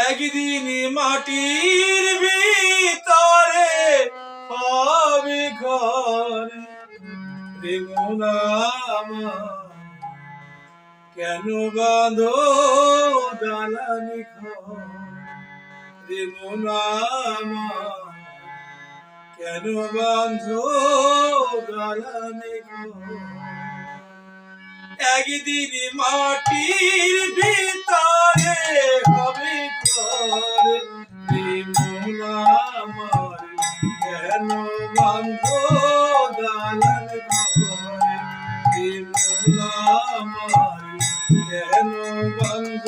একদিন মাটির ভিতরে হবে ঘর। কেন বাঁধো দালানি ঘর? কেন বাঁধো দালানি একদিন মাটির ভিতরে হবে ঘর রে আমার কেন বান্ধ দালান ঘর রে আমার কেন বান্ধ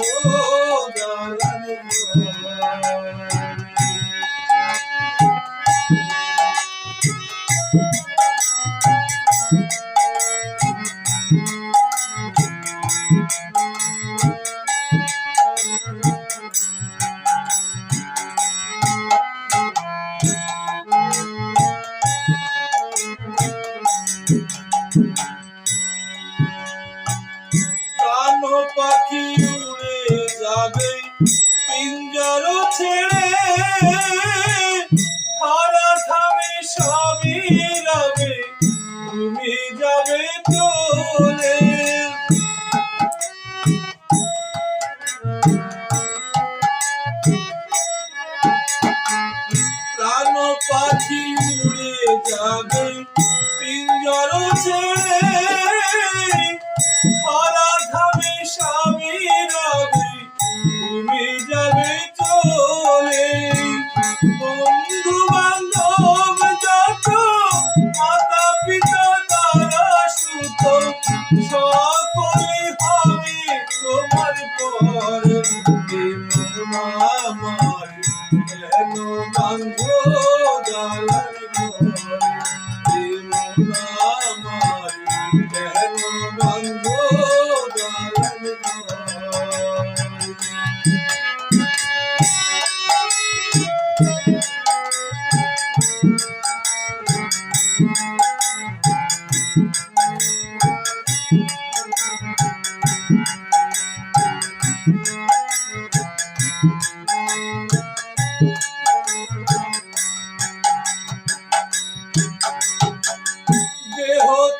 পাখি উড়ে যাবে পিঞ্জর ছেড়ে। খারা থামে সবই লাগে তুমি যাবে চলে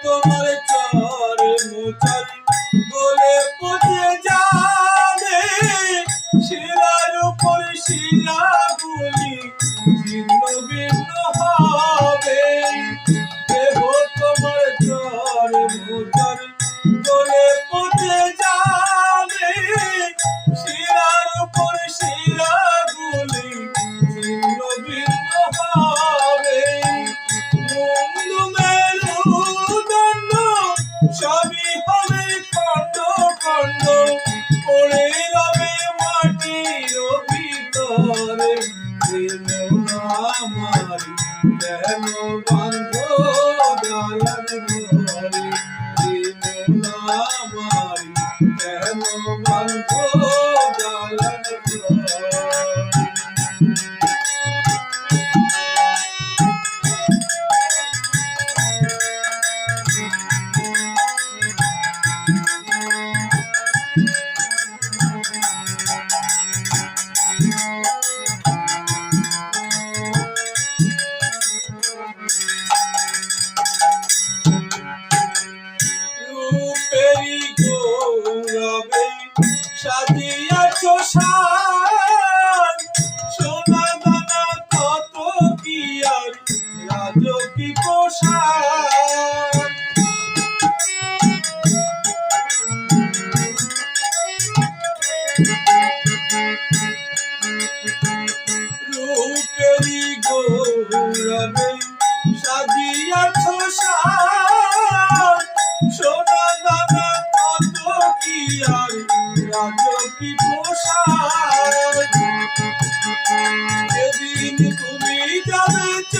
ঘর Tiago me আমার কেন বান্ধ দালান ঘরে আমার কেন বান্ধ সাজিয়াছ সাজ। সোনা দানা কত কি আর রাজকী পোশাক। রূপেরি গৌরবে সাজিয়াছ সাজ। কি পোষায় যেদিন তুমি যাবে